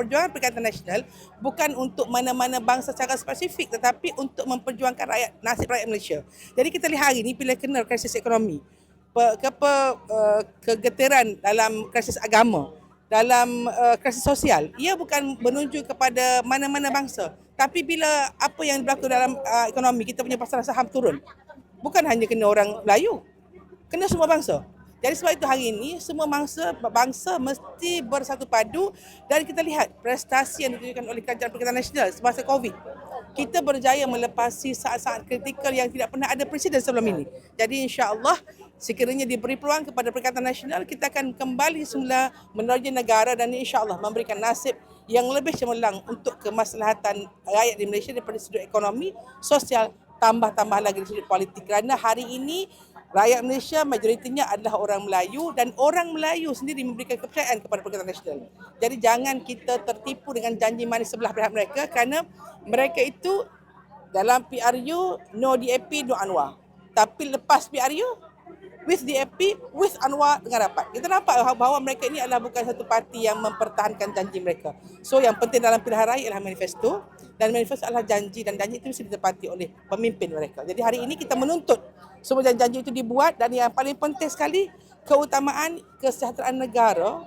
perjuangan Perikatan Nasional bukan untuk mana-mana bangsa secara spesifik tetapi untuk memperjuangkan rakyat nasib rakyat Malaysia. Jadi kita lihat hari ini bila kena krisis ekonomi, pe, ke, pe, uh, kegeteran dalam krisis agama, dalam uh, krisis sosial, ia bukan menunjuk kepada mana-mana bangsa. Tapi bila apa yang berlaku dalam uh, ekonomi, kita punya pasaran saham turun. Bukan hanya kena orang Melayu, kena semua bangsa. Jadi sebab itu hari ini semua bangsa bangsa mesti bersatu padu dan kita lihat prestasi yang ditunjukkan oleh Kerajaan Perikatan Nasional semasa COVID. Kita berjaya melepasi saat-saat kritikal yang tidak pernah ada presiden sebelum ini. Jadi insya-Allah sekiranya diberi peluang kepada Perikatan Nasional kita akan kembali semula menerja negara dan insya-Allah memberikan nasib yang lebih cemerlang untuk kemaslahatan rakyat di Malaysia daripada sudut ekonomi, sosial tambah-tambah lagi dari sudut politik kerana hari ini rakyat Malaysia majoritinya adalah orang Melayu dan orang Melayu sendiri memberikan kepercayaan kepada Perikatan Nasional. Jadi jangan kita tertipu dengan janji manis sebelah pihak mereka kerana mereka itu dalam PRU no DAP no Anwar. Tapi lepas PRU with DAP with Anwar dengan rapat. Kita nampak bahawa mereka ini adalah bukan satu parti yang mempertahankan janji mereka. So yang penting dalam pilihan raya adalah manifesto dan manifesto adalah janji dan janji itu mesti ditepati oleh pemimpin mereka. Jadi hari ini kita menuntut semua janji-janji itu dibuat dan yang paling penting sekali keutamaan kesejahteraan negara,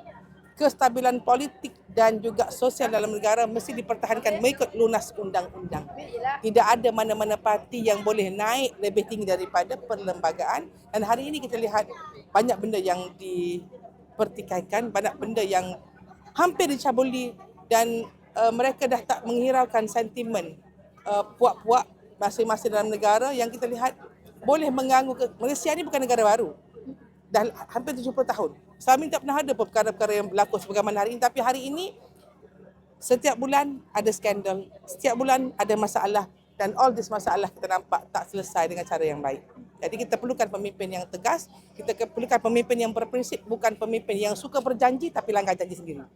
kestabilan politik dan juga sosial dalam negara mesti dipertahankan mengikut lunas undang-undang. Tidak ada mana-mana parti yang boleh naik lebih tinggi daripada perlembagaan dan hari ini kita lihat banyak benda yang dipertikaikan, banyak benda yang hampir dicabuli dan uh, mereka dah tak menghiraukan sentimen uh, puak-puak masing-masing dalam negara yang kita lihat boleh mengganggu ke Malaysia ni bukan negara baru. Dah hampir 70 tahun. Selama ini tak pernah ada perkara-perkara yang berlaku sebagaimana hari ini tapi hari ini setiap bulan ada skandal, setiap bulan ada masalah dan all this masalah kita nampak tak selesai dengan cara yang baik. Jadi kita perlukan pemimpin yang tegas, kita perlukan pemimpin yang berprinsip bukan pemimpin yang suka berjanji tapi langgar janji sendiri.